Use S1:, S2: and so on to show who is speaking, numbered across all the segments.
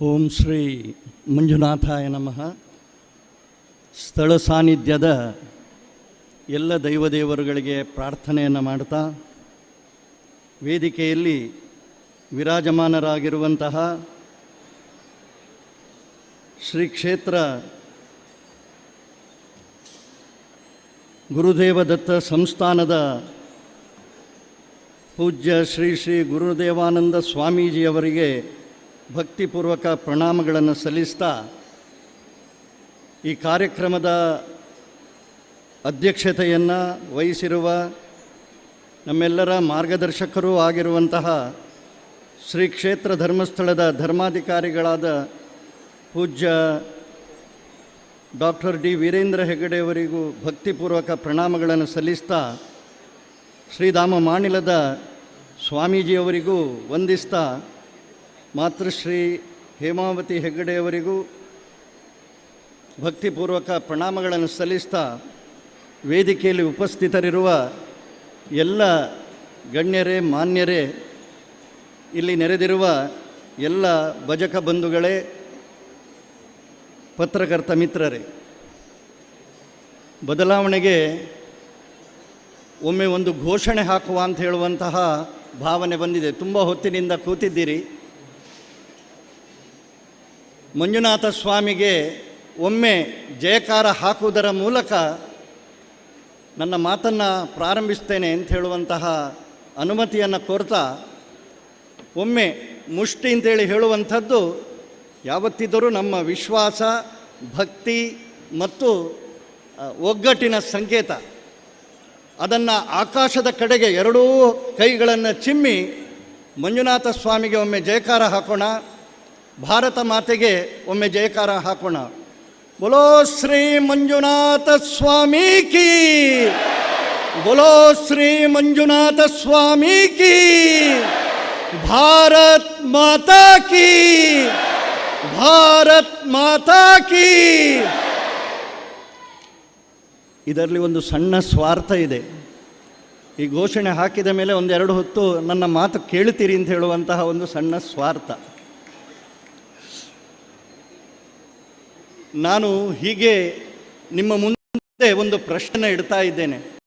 S1: ಓಂ ಶ್ರೀ ಮಂಜುನಾಥಾಯ ನಮಃ. ಸ್ಥಳ ಸಾನ್ನಿಧ್ಯದ ಎಲ್ಲ ದೈವದೇವರುಗಳಿಗೆ ಪ್ರಾರ್ಥನೆಯನ್ನು ಮಾಡ್ತಾ, ವೇದಿಕೆಯಲ್ಲಿ ವಿರಾಜಮಾನರಾಗಿರುವಂತಹ ಶ್ರೀ ಕ್ಷೇತ್ರ ಗುರುದೇವದತ್ತ ಸಂಸ್ಥಾನದ ಪೂಜ್ಯ ಶ್ರೀ ಶ್ರೀ ಗುರುದೇವಾನಂದ ಸ್ವಾಮೀಜಿಯವರಿಗೆ ಭಕ್ತಿಪೂರ್ವಕ ಪ್ರಣಾಮಗಳನ್ನು ಸಲ್ಲಿಸ್ತಾ ಈ ಕಾರ್ಯಕ್ರಮದ ಅಧ್ಯಕ್ಷತೆಯನ್ನು ವಹಿಸಿರುವ ನಮ್ಮೆಲ್ಲರ ಮಾರ್ಗದರ್ಶಕರೂ ಆಗಿರುವಂತಹ ಶ್ರೀ ಕ್ಷೇತ್ರ ಧರ್ಮಸ್ಥಳದ ಧರ್ಮಾಧಿಕಾರಿಗಳಾದ ಪೂಜ್ಯ ಡಾಕ್ಟರ್ ಡಿ ವೀರೇಂದ್ರ ಹೆಗಡೆಯವರಿಗೂ ಭಕ್ತಿಪೂರ್ವಕ ಪ್ರಣಾಮಗಳನ್ನು ಸಲ್ಲಿಸ್ತಾ ಶ್ರೀಧಾಮ ಮಾಣಿಲದ ಸ್ವಾಮೀಜಿಯವರಿಗೂ ವಂದಿಸ್ತಾ ಮಾತೃಶ್ರೀ ಹೇಮಾವತಿ ಹೆಗ್ಗಡೆಯವರಿಗೂ ಭಕ್ತಿಪೂರ್ವಕ ಪ್ರಣಾಮಗಳನ್ನು ಸಲ್ಲಿಸ್ತಾ ವೇದಿಕೆಯಲ್ಲಿ ಉಪಸ್ಥಿತರಿರುವ ಎಲ್ಲ ಗಣ್ಯರೇ, ಮಾನ್ಯರೇ, ಇಲ್ಲಿ ನೆರೆದಿರುವ ಎಲ್ಲ ಭಜಕ ಬಂಧುಗಳೇ, ಪತ್ರಕರ್ತ ಮಿತ್ರರೇ, ಬದಲಾವಣೆಗೆ ಒಮ್ಮೆ ಒಂದು ಘೋಷಣೆ ಹಾಕುವ ಅಂತ ಹೇಳುವಂತಹ ಭಾವನೆ ಬಂದಿದೆ. ತುಂಬ ಹೊತ್ತಿನಿಂದ ಕೂತಿದ್ದೀರಿ. ಮಂಜುನಾಥ ಸ್ವಾಮಿಗೆ ಒಮ್ಮೆ ಜಯಕಾರ ಹಾಕುವುದರ ಮೂಲಕ ನನ್ನ ಮಾತನ್ನು ಪ್ರಾರಂಭಿಸ್ತೇನೆ ಅಂತ ಹೇಳುವಂತಹ ಅನುಮತಿಯನ್ನು ಕೋರ್ತಾ ಒಮ್ಮೆ ಮುಷ್ಟಿ ಅಂತೇಳಿ ಹೇಳುವಂಥದ್ದು ಯಾವತ್ತಿದ್ದರೂ ನಮ್ಮ ವಿಶ್ವಾಸ, ಭಕ್ತಿ ಮತ್ತು ಒಗ್ಗಟ್ಟಿನ ಸಂಕೇತ. ಅದನ್ನು ಆಕಾಶದ ಕಡೆಗೆ ಎರಡೂ ಕೈಗಳನ್ನು ಚಿಮ್ಮಿ ಮಂಜುನಾಥ ಸ್ವಾಮಿಗೆ ಒಮ್ಮೆ ಜಯಕಾರ ಹಾಕೋಣ. ಭಾರತ ಮಾತೆಗೆ ಒಮ್ಮೆ ಜಯಕಾರ ಹಾಕೋಣ. ಬೋಲೋ ಶ್ರೀ ಮಂಜುನಾಥ ಸ್ವಾಮಿ ಕಿ. ಬೋಲೋ ಶ್ರೀ ಮಂಜುನಾಥ ಸ್ವಾಮಿ ಕಿ. ಭಾರತ್ ಮಾತಾ ಕಿ. ಭಾರತ್ ಮಾತಾ ಕಿ. ಇದರಲ್ಲಿ ಒಂದು ಸಣ್ಣ ಸ್ವಾರ್ಥ ಇದೆ. ಈ ಘೋಷಣೆ ಹಾಕಿದ ಮೇಲೆ ಒಂದೆರಡು ಹೊತ್ತು ನನ್ನ ಮಾತು ಕೇಳ್ತೀರಿ ಅಂತ ಹೇಳುವಂತಹ ಒಂದು ಸಣ್ಣ ಸ್ವಾರ್ಥ. ನಾನು ಹೀಗೆ ನಿಮ್ಮ ಮುಂದೆ ಒಂದು ಪ್ರಶ್ನೆ ಇಡ್ತಾ ಇದ್ದೇನೆ.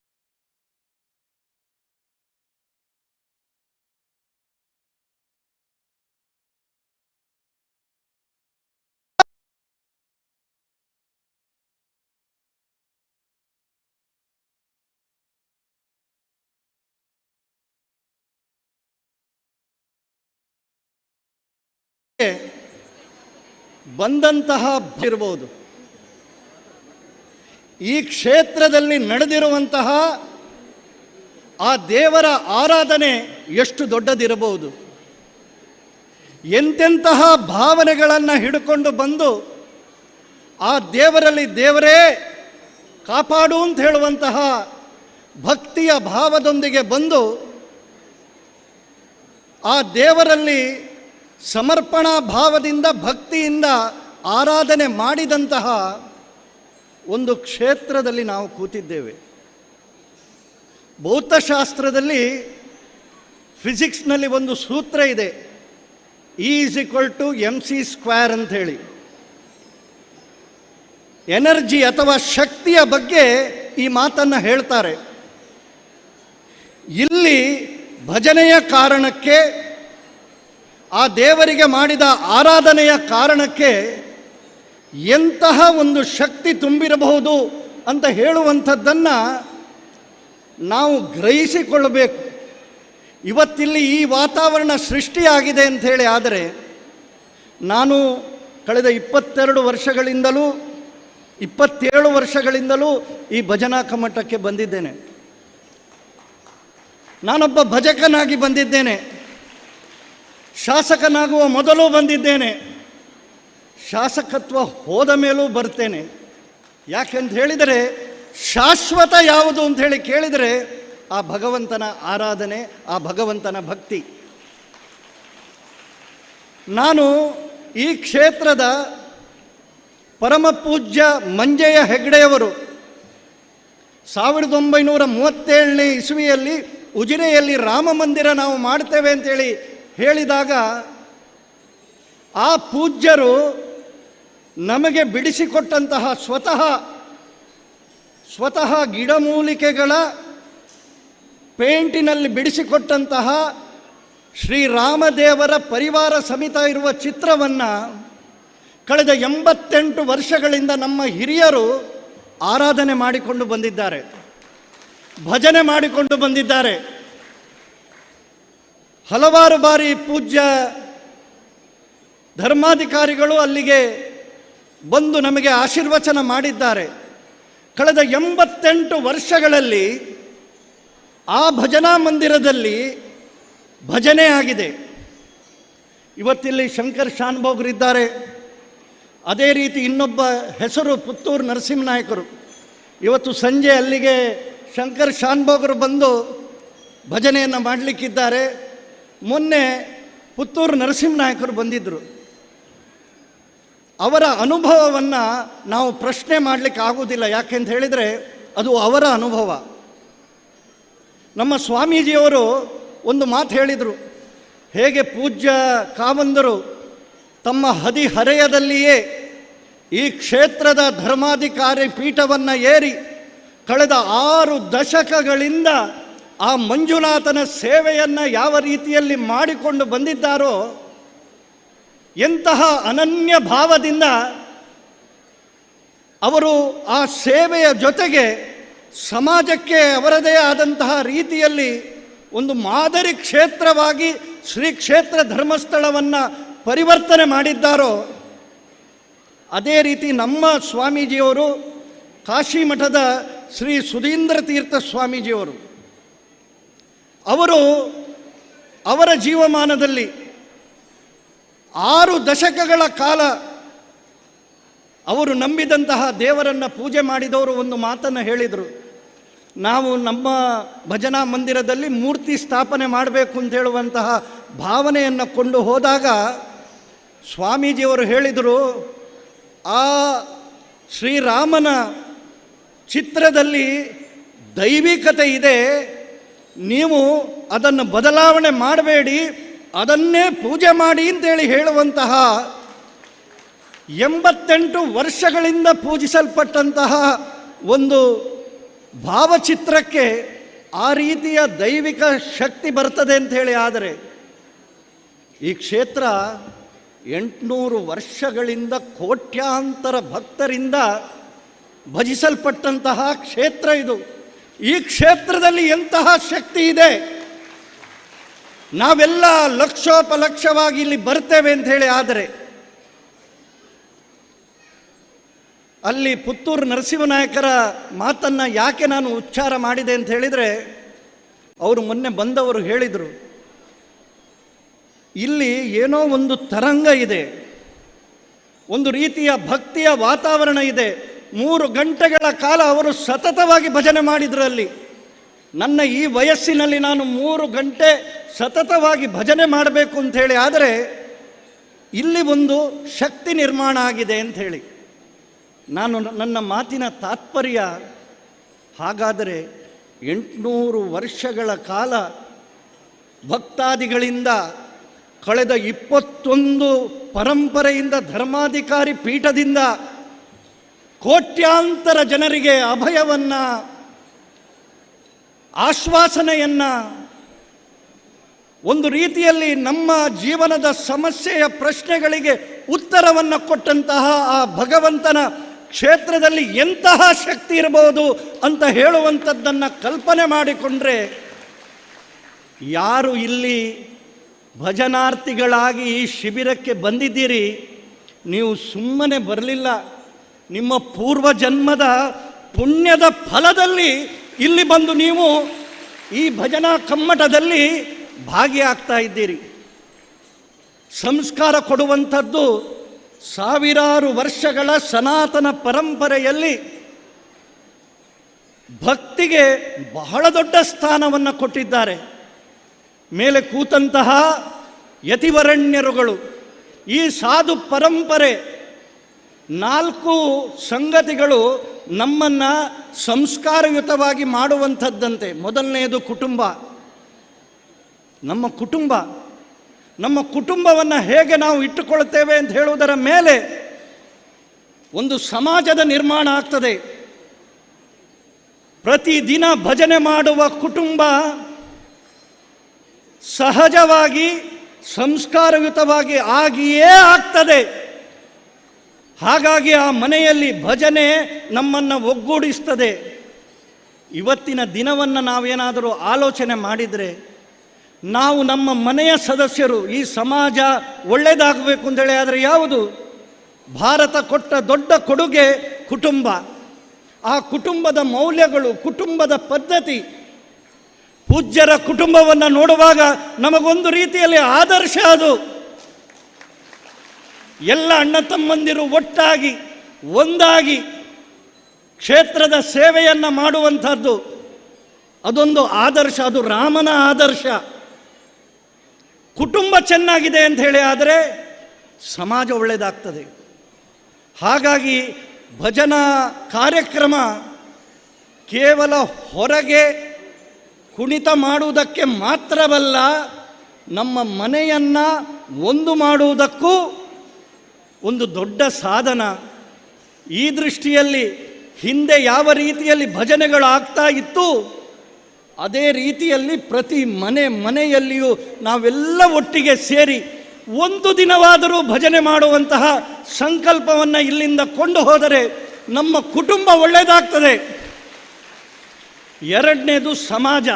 S1: ಬಂದಂತಹ ಇರ್ಬೋದು. ಈ ಕ್ಷೇತ್ರದಲ್ಲಿ ನಡೆದಿರುವಂತಹ ಆ ದೇವರ ಆರಾಧನೆ ಎಷ್ಟು ದೊಡ್ಡದಿರಬಹುದು. ಎಂತೆಂತಹ ಭಾವನೆಗಳನ್ನು ಹಿಡ್ಕೊಂಡು ಬಂದು ಆ ದೇವರಲ್ಲಿ ದೇವರೇ ಕಾಪಾಡು ಅಂತ ಹೇಳುವಂತಹ ಭಕ್ತಿಯ ಭಾವದೊಂದಿಗೆ ಬಂದು ಆ ದೇವರಲ್ಲಿ ಸಮರ್ಪಣಾ ಭಾವದಿಂದ, ಭಕ್ತಿಯಿಂದ ಆರಾಧನೆ ಮಾಡಿದಂತಹ ಒಂದು ಕ್ಷೇತ್ರದಲ್ಲಿ ನಾವು ಕೂತಿದ್ದೇವೆ. ಭೌತಶಾಸ್ತ್ರದಲ್ಲಿ ಫಿಸಿಕ್ಸ್ನಲ್ಲಿ ಒಂದು ಸೂತ್ರ ಇದೆ. Is equal to M C square ಅಂತ ಹೇಳಿ. ಎನರ್ಜಿ ಅಥವಾ ಶಕ್ತಿಯ ಬಗ್ಗೆ ಈ ಮಾತನ್ನು ಹೇಳ್ತಾರೆ. ಇಲ್ಲಿ ಭಜನೆಯ ಕಾರಣಕ್ಕೆ ಆ ದೇವರಿಗೆ ಮಾಡಿದ ಆರಾಧನೆಯ ಕಾರಣಕ್ಕೆ ಎಂತಹ ಒಂದು ಶಕ್ತಿ ತುಂಬಿರಬಹುದು ಅಂತ ಹೇಳುವಂಥದ್ದನ್ನು ನಾವು ಗ್ರಹಿಸಿಕೊಳ್ಳಬೇಕು. ಇವತ್ತಿಲ್ಲಿ ಈ ವಾತಾವರಣ ಸೃಷ್ಟಿಯಾಗಿದೆ ಅಂಥೇಳಿ ಆದರೆ ನಾನು ಕಳೆದ ಇಪ್ಪತ್ತೆರಡು ವರ್ಷಗಳಿಂದಲೂ, ಇಪ್ಪತ್ತೇಳು ವರ್ಷಗಳಿಂದಲೂ ಈ ಭಜನಾ ಕಮ್ಮಟಕ್ಕೆ ಬಂದಿದ್ದೇನೆ. ನಾನೊಬ್ಬ ಭಜಕನಾಗಿ ಬಂದಿದ್ದೇನೆ. ಶಾಸಕನಾಗುವ ಮೊದಲು ಬಂದಿದ್ದೇನೆ. ಶಾಸಕತ್ವ ಹೋದ ಮೇಲೂ ಬರ್ತೇನೆ. ಯಾಕೆಂತ ಹೇಳಿದರೆ, ಶಾಶ್ವತ ಯಾವುದು ಅಂತ ಹೇಳಿ ಕೇಳಿದರೆ, ಆ ಭಗವಂತನ ಆರಾಧನೆ, ಆ ಭಗವಂತನ ಭಕ್ತಿ. ನಾನು ಈ ಕ್ಷೇತ್ರದ ಪರಮ ಪೂಜ್ಯ ಮಂಜಯ್ಯ ಹೆಗ್ಡೆಯವರು ಸಾವಿರದ ಒಂಬೈನೂರ ಮೂವತ್ತೇಳನೇ ಇಸುವಿಯಲ್ಲಿ ಉಜಿರೆಯಲ್ಲಿ ರಾಮ ಮಂದಿರ ನಾವು ಮಾಡ್ತೇವೆ ಅಂತೇಳಿ ಹೇಳಿದಾಗ ಆ ಪೂಜ್ಯರು ನಮಗೆ ಬಿಡಿಸಿಕೊಟ್ಟಂತಹ ಸ್ವತಃ ಸ್ವತಃ ಗಿಡಮೂಲಿಕೆಗಳ ಪೇಂಟಿನಲ್ಲಿ ಬಿಡಿಸಿಕೊಟ್ಟಂತಹ ಶ್ರೀರಾಮದೇವರ ಪರಿವಾರ ಸಮಿತ ಇರುವ ಚಿತ್ರವನ್ನು ಕಳೆದ ಎಂಬತ್ತೆಂಟು ವರ್ಷಗಳಿಂದ ನಮ್ಮ ಹಿರಿಯರು ಆರಾಧನೆ ಮಾಡಿಕೊಂಡು ಬಂದಿದ್ದಾರೆ, ಭಜನೆ ಮಾಡಿಕೊಂಡು ಬಂದಿದ್ದಾರೆ. ಹಲವಾರು ಬಾರಿ ಪೂಜ್ಯ ಧರ್ಮಾಧಿಕಾರಿಗಳು ಅಲ್ಲಿಗೆ ಬಂದು ನಮಗೆ ಆಶೀರ್ವಚನ ಮಾಡಿದ್ದಾರೆ. ಕಳೆದ ಎಂಬತ್ತೆಂಟು ವರ್ಷಗಳಲ್ಲಿ ಆ ಭಜನಾ ಮಂದಿರದಲ್ಲಿ ಭಜನೆ ಆಗಿದೆ. ಇವತ್ತಿಲ್ಲಿ ಶಂಕರ್ ಶಾನ್ಭೋಗರಿದ್ದಾರೆ. ಅದೇ ರೀತಿ ಇನ್ನೊಬ್ಬ ಹೆಸರು ಪುತ್ತೂರು ನರಸಿಂಹನಾಯಕರು. ಇವತ್ತು ಸಂಜೆ ಅಲ್ಲಿಗೆ ಶಂಕರ್ ಶಾನ್ಭೋಗರು ಬಂದು ಭಜನೆಯನ್ನು ಮಾಡಲಿಕ್ಕಿದ್ದಾರೆ. ಮೊನ್ನೆ ಪುತ್ತೂರು ನರಸಿಂಹನಾಯಕರು ಬಂದಿದ್ದರು ಅವರ ಅನುಭವವನ್ನು ನಾವು ಪ್ರಶ್ನೆ ಮಾಡಲಿಕ್ಕೆ ಆಗುವುದಿಲ್ಲ ಯಾಕೆಂತ ಹೇಳಿದರೆ ಅದು ಅವರ ಅನುಭವ. ನಮ್ಮ ಸ್ವಾಮೀಜಿಯವರು ಒಂದು ಮಾತು ಹೇಳಿದರು. ಹೇಗೆ ಪೂಜ್ಯ ಕಾಮಂದರು ತಮ್ಮ ಹದಿಹರೆಯದಲ್ಲಿಯೇ ಈ ಕ್ಷೇತ್ರದ ಧರ್ಮಾಧಿಕಾರಿ ಪೀಠವನ್ನು ಏರಿ ಕಳೆದ ಆರು ದಶಕಗಳಿಂದ ಆ ಮಂಜುನಾಥನ ಸೇವೆಯನ್ನು ಯಾವ ರೀತಿಯಲ್ಲಿ ಮಾಡಿಕೊಂಡು ಬಂದಿದ್ದಾರೋ ಎಂತಹ ಅನನ್ಯ ಭಾವದಿಂದ ಅವರು ಆ ಸೇವೆಯ ಜೊತೆಗೆ ಸಮಾಜಕ್ಕೆ ಅವರದೇ ಆದಂತಹ ರೀತಿಯಲ್ಲಿ ಒಂದು ಮಾದರಿ ಕ್ಷೇತ್ರವಾಗಿ ಶ್ರೀ ಕ್ಷೇತ್ರ ಧರ್ಮಸ್ಥಳವನ್ನು ಪರಿವರ್ತನೆ ಮಾಡಿದ್ದಾರೋ, ಅದೇ ರೀತಿ ನಮ್ಮ ಸ್ವಾಮೀಜಿಯವರು ಕಾಶಿ ಮಠದ ಶ್ರೀ ಸುಧೀಂದ್ರ ತೀರ್ಥ ಸ್ವಾಮೀಜಿಯವರು. ಅವರು ಅವರ ಜೀವಮಾನದಲ್ಲಿ ಆರು ದಶಕಗಳ ಕಾಲ ಅವರು ನಂಬಿದಂತಹ ದೇವರನ್ನು ಪೂಜೆ ಮಾಡಿದವರು ಒಂದು ಮಾತನ್ನು ಹೇಳಿದರು. ನಾವು ನಮ್ಮ ಭಜನಾ ಮಂದಿರದಲ್ಲಿ ಮೂರ್ತಿ ಸ್ಥಾಪನೆ ಮಾಡಬೇಕು ಅಂತ ಹೇಳುವಂತಹ ಭಾವನೆಯನ್ನು ಕೊಂಡು ಹೋದಾಗ ಸ್ವಾಮೀಜಿಯವರು ಹೇಳಿದರು, ಆ ಶ್ರೀರಾಮನ ಚಿತ್ರದಲ್ಲಿ ದೈವಿಕತೆ ಇದೆ ನೀವು ಅದನ್ನು ಬದಲಾವಣೆ ಮಾಡಬೇಡಿ, ಅದನ್ನೇ ಪೂಜೆ ಮಾಡಿ ಅಂತೇಳಿ ಹೇಳುವಂತಹ ಎಂಬತ್ತೆಂಟು ವರ್ಷಗಳಿಂದ ಪೂಜಿಸಲ್ಪಟ್ಟಂತಹ ಒಂದು ಭಾವಚಿತ್ರಕ್ಕೆ ಆ ರೀತಿಯ ದೈವಿಕ ಶಕ್ತಿ ಬರ್ತದೆ ಅಂಥೇಳಿ ಆದರೆ ಈ ಕ್ಷೇತ್ರ ಎಂಟುನೂರು ವರ್ಷಗಳಿಂದ ಕೋಟ್ಯಾಂತರ ಭಕ್ತರಿಂದ ಭಜಿಸಲ್ಪಟ್ಟಂತಹ ಕ್ಷೇತ್ರ ಇದು. ಈ ಕ್ಷೇತ್ರದಲ್ಲಿ ಎಂತಹ ಶಕ್ತಿ ಇದೆ? ನಾವೆಲ್ಲ ಲಕ್ಷೋಪಲಕ್ಷವಾಗಿ ಇಲ್ಲಿ ಬರ್ತೇವೆ ಅಂತ ಹೇಳಿ ಆದರೆ ಅಲ್ಲಿ ಪುತ್ತೂರು ನರಸಿಂಹನಾಯಕರ ಮಾತನ್ನು ಯಾಕೆ ನಾನು ಉಚ್ಚಾರ ಮಾಡಿದೆ ಅಂತ ಹೇಳಿದರೆ ಅವರು ಮೊನ್ನೆ ಬಂದವರು ಹೇಳಿದರು, ಇಲ್ಲಿ ಏನೋ ಒಂದು ತರಂಗ ಇದೆ, ಒಂದು ರೀತಿಯ ಭಕ್ತಿಯ ವಾತಾವರಣ ಇದೆ ಮೂರು ಗಂಟೆಗಳ ಕಾಲ ಅವರು ಸತತವಾಗಿ ಭಜನೆ ಮಾಡಿದ್ರು ಅಲ್ಲಿ ನನ್ನ ಈ ವಯಸ್ಸಿನಲ್ಲಿ ನಾನು ಮೂರು ಗಂಟೆ ಸತತವಾಗಿ ಭಜನೆ ಮಾಡಬೇಕು ಅಂತ ಹೇಳಿ, ಆದರೆ ಇಲ್ಲಿ ಒಂದು ಶಕ್ತಿ ನಿರ್ಮಾಣ ಆಗಿದೆ ಅಂತ ಹೇಳಿ. ನಾನು ನನ್ನ ಮಾತಿನ ತಾತ್ಪರ್ಯ ಹಾಗಾದರೆ ಎಂಟುನೂರು ವರ್ಷಗಳ ಕಾಲ ಭಕ್ತಾದಿಗಳಿಂದ ಕಳೆದ ಇಪ್ಪತ್ತೊಂದು ಪರಂಪರೆಯಿಂದ ಧರ್ಮಾಧಿಕಾರಿ ಪೀಠದಿಂದ ಕೋಟ್ಯಾಂತರ ಜನರಿಗೆ ಅಭಯವನ್ನು, ಆಶ್ವಾಸನೆಯನ್ನು, ಒಂದು ರೀತಿಯಲ್ಲಿ ನಮ್ಮ ಜೀವನದ ಸಮಸ್ಯೆಯ ಪ್ರಶ್ನೆಗಳಿಗೆ ಉತ್ತರವನ್ನು ಕೊಟ್ಟಂತಹ ಆ ಭಗವಂತನ ಕ್ಷೇತ್ರದಲ್ಲಿ ಎಂತಹ ಶಕ್ತಿ ಇರಬಹುದು ಅಂತ ಹೇಳುವಂಥದ್ದನ್ನು ಕಲ್ಪನೆ ಮಾಡಿಕೊಂಡ್ರೆ ಯಾರು ಇಲ್ಲಿ ಭಜನಾರ್ಥಿಗಳಾಗಿ ಈ ಶಿಬಿರಕ್ಕೆ ಬಂದಿದ್ದೀರಿ? ನೀವು ಸುಮ್ಮನೆ ಬರಲಿಲ್ಲ. ನಿಮ್ಮ ಪೂರ್ವ ಜನ್ಮದ ಪುಣ್ಯದ ಫಲದಲ್ಲಿ ಇಲ್ಲಿ ಬಂದು ನೀವು ಈ ಭಜನಾ ಕಮ್ಮಟದಲ್ಲಿ ಭಾಗಿಯಾಗ್ತಾ ಇದ್ದೀರಿ. ಸಂಸ್ಕಾರ ಕೊಡುವಂಥದ್ದು ಸಾವಿರಾರು ವರ್ಷಗಳ ಸನಾತನ ಪರಂಪರೆಯಲ್ಲಿ ಭಕ್ತಿಗೆ ಬಹಳ ದೊಡ್ಡ ಸ್ಥಾನವನ್ನು ಕೊಟ್ಟಿದ್ದಾರೆ. ಮೇಲೆ ಕೂತಂತಹ ಯತಿವರಣ್ಯರುಗಳು ಈ ಸಾಧು ಪರಂಪರೆ ನಾಲ್ಕು ಸಂಗತಿಗಳು ನಮ್ಮನ್ನು ಸಂಸ್ಕಾರಯುತವಾಗಿ ಮಾಡುವಂಥದ್ದಂತೆ. ಮೊದಲನೆಯದು ಕುಟುಂಬ. ನಮ್ಮ ಕುಟುಂಬ. ನಮ್ಮ ಕುಟುಂಬವನ್ನು ಹೇಗೆ ನಾವು ಇಟ್ಟುಕೊಳ್ಳುತ್ತೇವೆ ಅಂತ ಹೇಳುವುದರ ಮೇಲೆ ಒಂದು ಸಮಾಜದ ನಿರ್ಮಾಣ ಆಗ್ತದೆ. ಪ್ರತಿದಿನ ಭಜನೆ ಮಾಡುವ ಕುಟುಂಬ ಸಹಜವಾಗಿ ಸಂಸ್ಕಾರಯುತವಾಗಿ ಆಗಿಯೇ ಆಗ್ತದೆ. ಹಾಗಾಗಿ ಆ ಮನೆಯಲ್ಲಿ ಭಜನೆ ನಮ್ಮನ್ನು ಒಗ್ಗೂಡಿಸ್ತದೆ. ಇವತ್ತಿನ ದಿನವನ್ನು ನಾವೇನಾದರೂ ಆಲೋಚನೆ ಮಾಡಿದರೆ, ನಾವು ನಮ್ಮ ಮನೆಯ ಸದಸ್ಯರು, ಈ ಸಮಾಜ ಒಳ್ಳೆಯದಾಗಬೇಕು ಅಂತೇಳಿ ಆದರೆ ಯಾವುದು? ಭಾರತ ಕೊಟ್ಟ ದೊಡ್ಡ ಕೊಡುಗೆ ಕುಟುಂಬ. ಆ ಕುಟುಂಬದ ಮೌಲ್ಯಗಳು, ಕುಟುಂಬದ ಪದ್ಧತಿ. ಪೂಜ್ಯರ ಕುಟುಂಬವನ್ನು ನೋಡುವಾಗ ನಮಗೊಂದು ರೀತಿಯಲ್ಲಿ ಆದರ್ಶ ಅದು. ಎಲ್ಲ ಅಣ್ಣ ತಮ್ಮಂದಿರು ಒಟ್ಟಾಗಿ, ಒಂದಾಗಿ ಕ್ಷೇತ್ರದ ಸೇವೆಯನ್ನು ಮಾಡುವಂಥದ್ದು. ಅದೊಂದು ಆದರ್ಶ, ಅದು ರಾಮನ ಆದರ್ಶ. ಕುಟುಂಬ ಚೆನ್ನಾಗಿದೆ ಅಂತ ಹೇಳಿ ಆದರೆ ಸಮಾಜ ಒಳ್ಳೆಯದಾಗ್ತದೆ ಹಾಗಾಗಿ ಭಜನಾ ಕಾರ್ಯಕ್ರಮ ಕೇವಲ ಹೊರಗೆ ಕುಣಿತ ಮಾಡುವುದಕ್ಕೆ ಮಾತ್ರವಲ್ಲ, ನಮ್ಮ ಮನೆಯನ್ನು ಒಂದು ಮಾಡುವುದಕ್ಕೂ ಒಂದು ದೊಡ್ಡ ಸಾಧನ. ಈ ದೃಷ್ಟಿಯಲ್ಲಿ ಹಿಂದೆ ಯಾವ ರೀತಿಯಲ್ಲಿ ಭಜನೆಗಳು ಆಗ್ತಾ ಇತ್ತು, ಅದೇ ರೀತಿಯಲ್ಲಿ ಪ್ರತಿ ಮನೆ ಮನೆಯಲ್ಲಿಯೂ ನಾವೆಲ್ಲ ಒಟ್ಟಿಗೆ ಸೇರಿ ಒಂದು ದಿನವಾದರೂ ಭಜನೆ ಮಾಡುವಂತಹ ಸಂಕಲ್ಪವನ್ನು ಇಲ್ಲಿಂದ ಕೊಂಡು ಹೋದರೆ ನಮ್ಮ ಕುಟುಂಬ ಒಳ್ಳೆಯದಾಗ್ತದೆ ಎರಡನೇದು ಸಮಾಜ.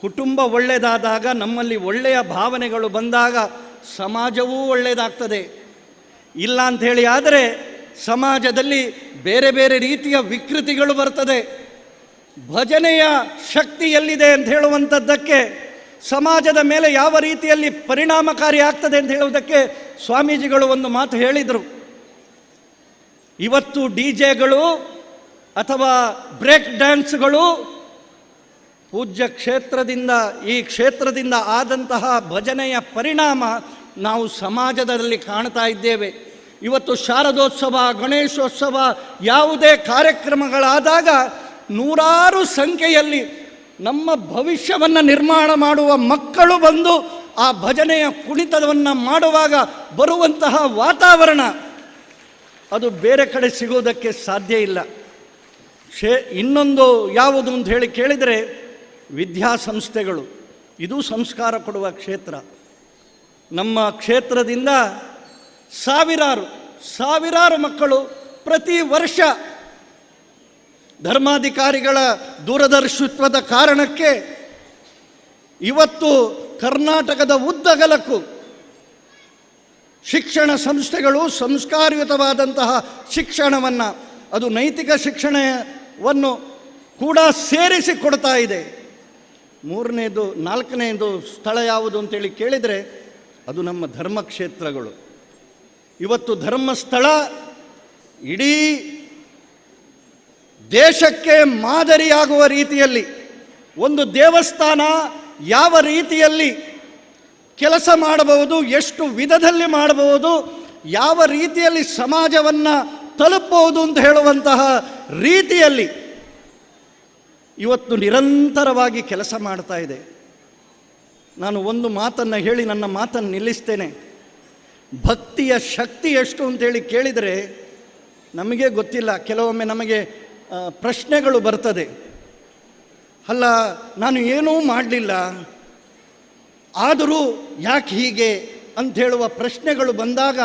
S1: ಕುಟುಂಬ ಒಳ್ಳೆಯದಾದಾಗ ನಮ್ಮಲ್ಲಿ ಒಳ್ಳೆಯ ಭಾವನೆಗಳು ಬಂದಾಗ ಸಮಾಜವೂ ಒಳ್ಳೆಯದಾಗ್ತದೆ ಇಲ್ಲ ಅಂಥೇಳಿ ಆದರೆ ಸಮಾಜದಲ್ಲಿ ಬೇರೆ ಬೇರೆ ರೀತಿಯ ವಿಕೃತಿಗಳು ಬರ್ತದೆ. ಭಜನೆಯ ಶಕ್ತಿ ಎಲ್ಲಿದೆ ಅಂತ ಹೇಳುವಂಥದ್ದಕ್ಕೆ ಸಮಾಜದ ಮೇಲೆ ಯಾವ ರೀತಿಯಲ್ಲಿ ಪರಿಣಾಮಕಾರಿ ಆಗ್ತದೆ ಅಂತ ಹೇಳುವುದಕ್ಕೆ ಸ್ವಾಮೀಜಿಗಳು ಒಂದು ಮಾತು ಹೇಳಿದರು. ಇವತ್ತು ಡಿ ಜೆಗಳು ಅಥವಾ ಬ್ರೇಕ್ ಡ್ಯಾನ್ಸ್ಗಳು ಪೂಜ್ಯ ಕ್ಷೇತ್ರದಿಂದ ಈ ಕ್ಷೇತ್ರದಿಂದ ಆದಂತಹ ಭಜನೆಯ ಪರಿಣಾಮ ನಾವು ಸಮಾಜದಲ್ಲಿ ಕಾಣ್ತಾ ಇದ್ದೇವೆ. ಇವತ್ತು ಶಾರದೋತ್ಸವ, ಗಣೇಶೋತ್ಸವ ಯಾವುದೇ ಕಾರ್ಯಕ್ರಮಗಳಾದಾಗ ನೂರಾರು ಸಂಖ್ಯೆಯಲ್ಲಿ ನಮ್ಮ ಭವಿಷ್ಯವನ್ನು ನಿರ್ಮಾಣ ಮಾಡುವ ಮಕ್ಕಳು ಬಂದು ಆ ಭಜನೆಯ ಕುಣಿತವನ್ನು ಮಾಡುವಾಗ ಬರುವಂತಹ ವಾತಾವರಣ ಅದು ಬೇರೆ ಕಡೆ ಸಿಗೋದಕ್ಕೆ ಸಾಧ್ಯ ಇಲ್ಲ. ಶೇ, ಇನ್ನೊಂದು ಯಾವುದು ಅಂತ ಹೇಳಿ ಕೇಳಿದರೆ ವಿದ್ಯಾಸಂಸ್ಥೆಗಳು. ಇದು ಸಂಸ್ಕಾರ ಕೊಡುವ ಕ್ಷೇತ್ರ. ನಮ್ಮ ಕ್ಷೇತ್ರದಿಂದ ಸಾವಿರಾರು ಸಾವಿರಾರು ಮಕ್ಕಳು ಪ್ರತಿ ವರ್ಷ ಧರ್ಮಾಧಿಕಾರಿಗಳ ದೂರದರ್ಶಿತ್ವದ ಕಾರಣಕ್ಕೆ ಇವತ್ತು ಕರ್ನಾಟಕದ ಉದ್ದಗಲಕ್ಕೂ ಶಿಕ್ಷಣ ಸಂಸ್ಥೆಗಳು ಸಂಸ್ಕಾರಯುತವಾದಂತಹ ಶಿಕ್ಷಣವನ್ನು, ಅದು ನೈತಿಕ ಶಿಕ್ಷಣವನ್ನು ಕೂಡ ಸೇರಿಸಿ ಕೊಡ್ತಾ ಇದೆ. ಮೂರನೇದು, ನಾಲ್ಕನೇದು ಸ್ಥಳ ಯಾವುದು ಅಂತೇಳಿ ಕೇಳಿದರೆ ಅದು ನಮ್ಮ ಧರ್ಮಕ್ಷೇತ್ರಗಳು. ಇವತ್ತು ಧರ್ಮಸ್ಥಳ ಇಡೀ ದೇಶಕ್ಕೆ ಮಾದರಿಯಾಗುವ ರೀತಿಯಲ್ಲಿ, ಒಂದು ದೇವಸ್ಥಾನ ಯಾವ ರೀತಿಯಲ್ಲಿ ಕೆಲಸ ಮಾಡಬಹುದು, ಎಷ್ಟು ವಿಧದಲ್ಲಿ ಮಾಡಬಹುದು, ಯಾವ ರೀತಿಯಲ್ಲಿ ಸಮಾಜವನ್ನು ತಲುಪಬಹುದು ಅಂತ ಹೇಳುವಂತಹ ರೀತಿಯಲ್ಲಿ ಇವತ್ತು ನಿರಂತರವಾಗಿ ಕೆಲಸ ಮಾಡ್ತಾ ಇದೆ. ನಾನು ಒಂದು ಮಾತನ್ನು ಹೇಳಿ ನನ್ನ ಮಾತನ್ನು ನಿಲ್ಲಿಸ್ತೇನೆ. ಭಕ್ತಿಯ ಶಕ್ತಿ ಎಷ್ಟು ಅಂತೇಳಿ ಕೇಳಿದರೆ ನಮಗೆ ಗೊತ್ತಿಲ್ಲ. ಕೆಲವೊಮ್ಮೆ ನಮಗೆ ಪ್ರಶ್ನೆಗಳು ಬರ್ತದೆ. ಅಲ್ಲ, ನಾನು ಏನೂ ಮಾಡಲಿಲ್ಲ. ಆದರೂ ಯಾಕೆ ಹೀಗೆ ಅಂತ ಹೇಳುವ ಪ್ರಶ್ನೆಗಳು ಬಂದಾಗ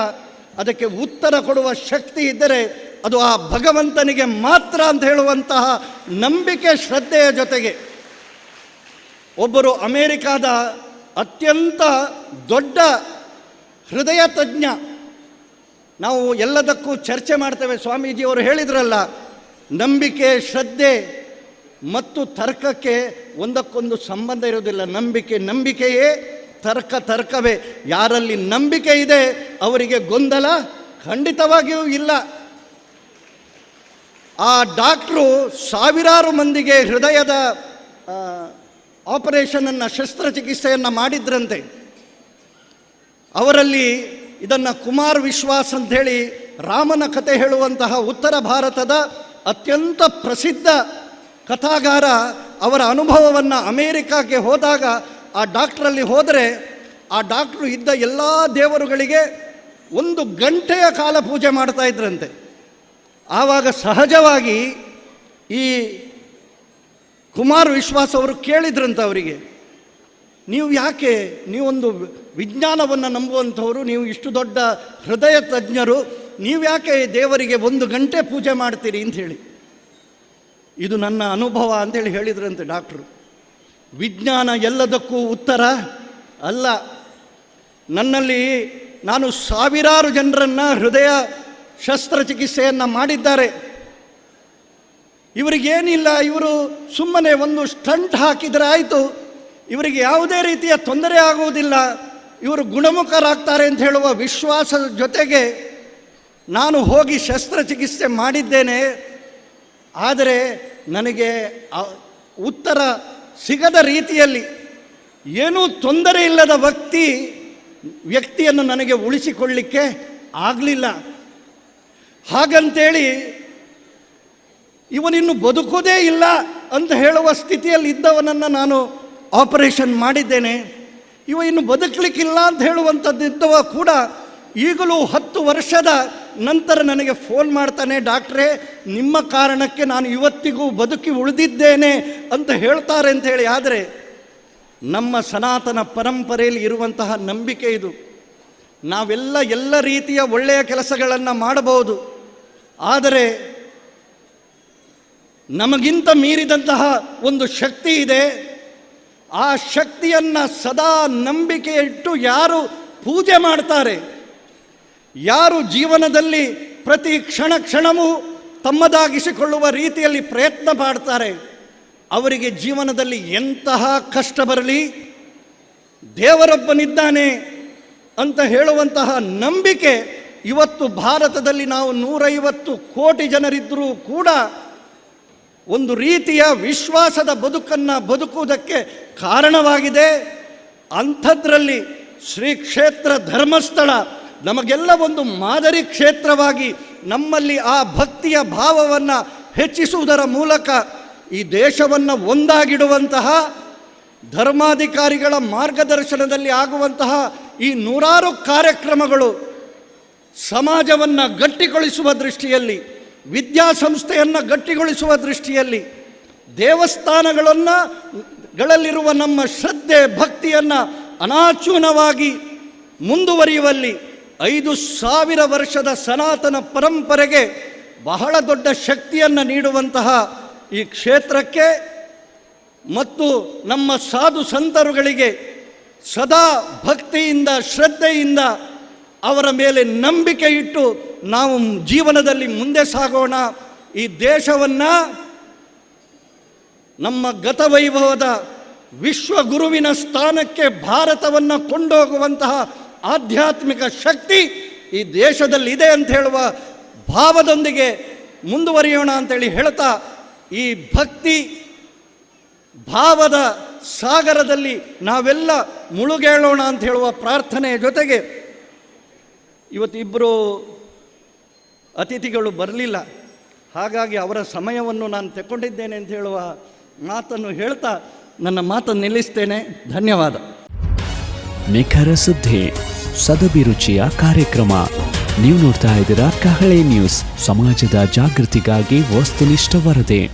S1: ಅದಕ್ಕೆ ಉತ್ತರ ಕೊಡುವ ಶಕ್ತಿ ಇದ್ದರೆ ಅದು ಆ ಭಗವಂತನಿಗೆ ಮಾತ್ರ ಅಂತ ಹೇಳುವಂತಹ ನಂಬಿಕೆ, ಶ್ರದ್ಧೆಯ ಜೊತೆಗೆ. ಒಬ್ಬರು ಅಮೇರಿಕಾದ ಅತ್ಯಂತ ದೊಡ್ಡ ಹೃದಯ ತಜ್ಞ. ನಾವು ಎಲ್ಲದಕ್ಕೂ ಚರ್ಚೆ ಮಾಡ್ತೇವೆ, ಸ್ವಾಮೀಜಿಯವರು ಹೇಳಿದ್ರಲ್ಲ, ನಂಬಿಕೆ, ಶ್ರದ್ಧೆ ಮತ್ತು ತರ್ಕಕ್ಕೆ ಒಂದಕ್ಕೊಂದು ಸಂಬಂಧ ಇರೋದಿಲ್ಲ ನಂಬಿಕೆ ನಂಬಿಕೆಯೇ ತರ್ಕ ತರ್ಕವೇ. ಯಾರಲ್ಲಿ ನಂಬಿಕೆ ಇದೆ, ಅವರಿಗೆ ಗೊಂದಲ ಖಂಡಿತವಾಗಿಯೂ ಇಲ್ಲ. ಆ ಡಾಕ್ಟ್ರು ಸಾವಿರಾರು ಮಂದಿಗೆ ಹೃದಯದ ಆಪರೇಷನನ್ನು ಶಸ್ತ್ರಚಿಕಿತ್ಸೆಯನ್ನು ಮಾಡಿದ್ರಂತೆ. ಅವರಲ್ಲಿ ಇದನ್ನು ಕುಮಾರ್ ವಿಶ್ವಾಸ್ ಅಂಥೇಳಿ ರಾಮನ ಕತೆ ಹೇಳುವಂತಹ ಉತ್ತರ ಭಾರತದ ಅತ್ಯಂತ ಪ್ರಸಿದ್ಧ ಕಥಾಗಾರ ಅವರ ಅನುಭವವನ್ನು ಅಮೇರಿಕಾಗೆ ಹೋದಾಗ ಆ ಡಾಕ್ಟ್ರಲ್ಲಿ ಹೋದರೆ ಆ ಡಾಕ್ಟ್ರು ಇದ್ದ ಎಲ್ಲ ದೇವರುಗಳಿಗೆ ಒಂದು ಗಂಟೆಯ ಕಾಲ ಪೂಜೆ ಮಾಡ್ತಾ ಇದ್ರಂತೆ. ಆವಾಗ ಸಹಜವಾಗಿ ಈ ಕುಮಾರ್ ವಿಶ್ವಾಸ್ ಅವರು ಕೇಳಿದ್ರಂತ ಅವರಿಗೆ, ನೀವು ಯಾಕೆ, ನೀವೊಂದು ವಿಜ್ಞಾನವನ್ನು ನಂಬುವಂಥವರು, ನೀವು ಇಷ್ಟು ದೊಡ್ಡ ಹೃದಯ ತಜ್ಞರು, ನೀವು ಯಾಕೆ ದೇವರಿಗೆ ಒಂದು ಗಂಟೆ ಪೂಜೆ ಮಾಡ್ತೀರಿ? ಅಂತ ಹೇಳಿ. ಇದು ನನ್ನ ಅನುಭವ ಅಂತೇಳಿ ಹೇಳಿದ್ರಂತೆ ಡಾಕ್ಟ್ರು. ವಿಜ್ಞಾನ ಎಲ್ಲದಕ್ಕೂ ಉತ್ತರ ಅಲ್ಲ. ನನ್ನಲ್ಲಿ ನಾನು ಸಾವಿರಾರು ಜನರನ್ನು ಹೃದಯ ಶಸ್ತ್ರಚಿಕಿತ್ಸೆಯನ್ನು ಮಾಡಿದ್ದಾರೆ. ಇವರಿಗೇನಿಲ್ಲ, ಇವರು ಸುಮ್ಮನೆ ಒಂದು ಸ್ಟಂಟ್ ಹಾಕಿದರೆ ಆಯಿತು. ಇವರಿಗೆ ಯಾವುದೇ ರೀತಿಯ ತೊಂದರೆ ಆಗುವುದಿಲ್ಲ. ಇವರು ಗುಣಮುಖರಾಗ್ತಾರೆ ಅಂತ ಹೇಳುವ ವಿಶ್ವಾಸದ ಜೊತೆಗೆ ನಾನು ಹೋಗಿ ಶಸ್ತ್ರಚಿಕಿತ್ಸೆ ಮಾಡಿದ್ದೇನೆ. ಆದರೆ ನನಗೆ ಉತ್ತರ ಸಿಗದ ರೀತಿಯಲ್ಲಿ ಏನೂ ತೊಂದರೆ ಇಲ್ಲದ ವ್ಯಕ್ತಿ, ವ್ಯಕ್ತಿಯನ್ನು ನನಗೆ ಉಳಿಸಿಕೊಳ್ಳಿಕ್ಕೆ ಆಗಲಿಲ್ಲ. ಹಾಗಂತೇಳಿ ಇವನಿನ್ನು ಬದುಕೋದೇ ಇಲ್ಲ ಅಂತ ಹೇಳುವ ಸ್ಥಿತಿಯಲ್ಲಿ ಇದ್ದವನನ್ನು ನಾನು ಆಪರೇಷನ್ ಮಾಡಿದ್ದೇನೆ. ಇವ ಇನ್ನು ಬದುಕಲಿಕ್ಕಿಲ್ಲ ಅಂತ ಹೇಳುವಂಥದ್ದಿದ್ದವ ಕೂಡ ಈಗಲೂ ಹತ್ತು ವರ್ಷದ ನಂತರ ನನಗೆ ಫೋನ್ ಮಾಡ್ತಾನೆ, ಡಾಕ್ಟ್ರೇ, ನಿಮ್ಮ ಕಾರಣಕ್ಕೆ ನಾನು ಇವತ್ತಿಗೂ ಬದುಕಿ ಉಳಿದಿದ್ದೇನೆ ಅಂತ ಹೇಳ್ತಾರೆ ಅಂತ ಹೇಳಿ. ಆದರೆ ನಮ್ಮ ಸನಾತನ ಪರಂಪರೆಯಲ್ಲಿ ಇರುವಂತಹ ನಂಬಿಕೆ ಇದು. ನಾವೆಲ್ಲ ಎಲ್ಲ ರೀತಿಯ ಒಳ್ಳೆಯ ಕೆಲಸಗಳನ್ನು ಮಾಡಬಹುದು. ಆದರೆ ನಮಗಿಂತ ಮೀರಿದಂತಹ ಒಂದು ಶಕ್ತಿ ಇದೆ. ಆ ಶಕ್ತಿಯನ್ನು ಸದಾ ನಂಬಿಕೆ ಇಟ್ಟು ಯಾರು ಪೂಜೆ ಮಾಡ್ತಾರೆ, ಯಾರು ಜೀವನದಲ್ಲಿ ಪ್ರತಿ ಕ್ಷಣ ಕ್ಷಣವೂ ತಮ್ಮದಾಗಿಸಿಕೊಳ್ಳುವ ರೀತಿಯಲ್ಲಿ ಪ್ರಯತ್ನ ಮಾಡ್ತಾರೆ, ಅವರಿಗೆ ಜೀವನದಲ್ಲಿ ಎಂತಹ ಕಷ್ಟ ಬರಲಿ, ದೇವರೊಬ್ಬನಿದ್ದಾನೆ ಅಂತ ಹೇಳುವಂತಹ ನಂಬಿಕೆ ಇವತ್ತು ಭಾರತದಲ್ಲಿ ನಾವು ನೂರೈವತ್ತು ಕೋಟಿ ಜನರಿದ್ದರೂ ಕೂಡ ಒಂದು ರೀತಿಯ ವಿಶ್ವಾಸದ ಬದುಕನ್ನು ಬದುಕುವುದಕ್ಕೆ ಕಾರಣವಾಗಿದೆ. ಅಂಥದ್ರಲ್ಲಿ ಶ್ರೀ ಕ್ಷೇತ್ರ ಧರ್ಮಸ್ಥಳ ನಮಗೆಲ್ಲ ಒಂದು ಮಾದರಿ ಕ್ಷೇತ್ರವಾಗಿ ನಮ್ಮಲ್ಲಿ ಆ ಭಕ್ತಿಯ ಭಾವವನ್ನು ಹೆಚ್ಚಿಸುವುದರ ಮೂಲಕ ಈ ದೇಶವನ್ನು ಒಂದಾಗಿಡುವಂತಹ, ಧರ್ಮಾಧಿಕಾರಿಗಳ ಮಾರ್ಗದರ್ಶನದಲ್ಲಿ ಆಗುವಂತಹ ಈ ನೂರಾರು ಕಾರ್ಯಕ್ರಮಗಳು ಸಮಾಜವನ್ನು ಗಟ್ಟಿಗೊಳಿಸುವ ದೃಷ್ಟಿಯಲ್ಲಿ ವಿದ್ಯಾಸಂಸ್ಥೆಯನ್ನು ಗಟ್ಟಿಗೊಳಿಸುವ ದೃಷ್ಟಿಯಲ್ಲಿ ದೇವಸ್ಥಾನಗಳನ್ನು ಗಳಲ್ಲಿರುವ ನಮ್ಮ ಶ್ರದ್ಧೆ, ಭಕ್ತಿಯನ್ನು ಅನಾಚೂನವಾಗಿ ಮುಂದುವರಿಯುವಲ್ಲಿ ಐದು ಸಾವಿರ ವರ್ಷದ ಸನಾತನ ಪರಂಪರೆಗೆ ಬಹಳ ದೊಡ್ಡ ಶಕ್ತಿಯನ್ನು ನೀಡುವಂತಹ ಈ ಕ್ಷೇತ್ರಕ್ಕೆ ಮತ್ತು ನಮ್ಮ ಸಾಧು ಸಂತರುಗಳಿಗೆ ಸದಾ ಭಕ್ತಿಯಿಂದ, ಶ್ರದ್ಧೆಯಿಂದ ಅವರ ಮೇಲೆ ನಂಬಿಕೆ ಇಟ್ಟು ನಾವು ಜೀವನದಲ್ಲಿ ಮುಂದೆ ಸಾಗೋಣ. ಈ ದೇಶವನ್ನು ನಮ್ಮ ಗತವೈಭವದ ವಿಶ್ವಗುರುವಿನ ಸ್ಥಾನಕ್ಕೆ ಭಾರತವನ್ನು ಕೊಂಡೋಗುವಂತಹ ಆಧ್ಯಾತ್ಮಿಕ ಶಕ್ತಿ ಈ ದೇಶದಲ್ಲಿ ಇದೆ ಅಂತ ಹೇಳುವ ಭಾವದೊಂದಿಗೆ ಮುಂದುವರಿಯೋಣ ಅಂತೇಳಿ ಹೇಳ್ತಾ, ಈ ಭಕ್ತಿ ಭಾವದ ಸಾಗರದಲ್ಲಿ ನಾವೆಲ್ಲ ಮುಳುಗೇಳೋಣ ಅಂತ ಹೇಳುವ ಪ್ರಾರ್ಥನೆಯ ಜೊತೆಗೆ ಇವತ್ತಿಬ್ಬರು ಅತಿಥಿಗಳು ಬರಲಿಲ್ಲ. ಹಾಗಾಗಿ ಅವರ ಸಮಯವನ್ನು ನಾನು ತಗೊಂಡಿದ್ದೇನೆ ಅಂತ ಹೇಳುವ ಮಾತನ್ನು ಹೇಳ್ತಾ ನನ್ನ ಮಾತನ್ನು ನಿಲ್ಲಿಸ್ತೇನೆ. ಧನ್ಯವಾದ.
S2: ನಿಖರ ಸುದ್ದಿ, ಸದಭಿರುಚಿಯ ಕಾರ್ಯಕ್ರಮ. ನೀವು ನೋಡ್ತಾ ಇದ್ದೀರಾ ಕಹಳೆ ನ್ಯೂಸ್, ಸಮಾಜದ ಜಾಗೃತಿಗಾಗಿ ವಸ್ತುನಿಷ್ಠ ವರದಿ.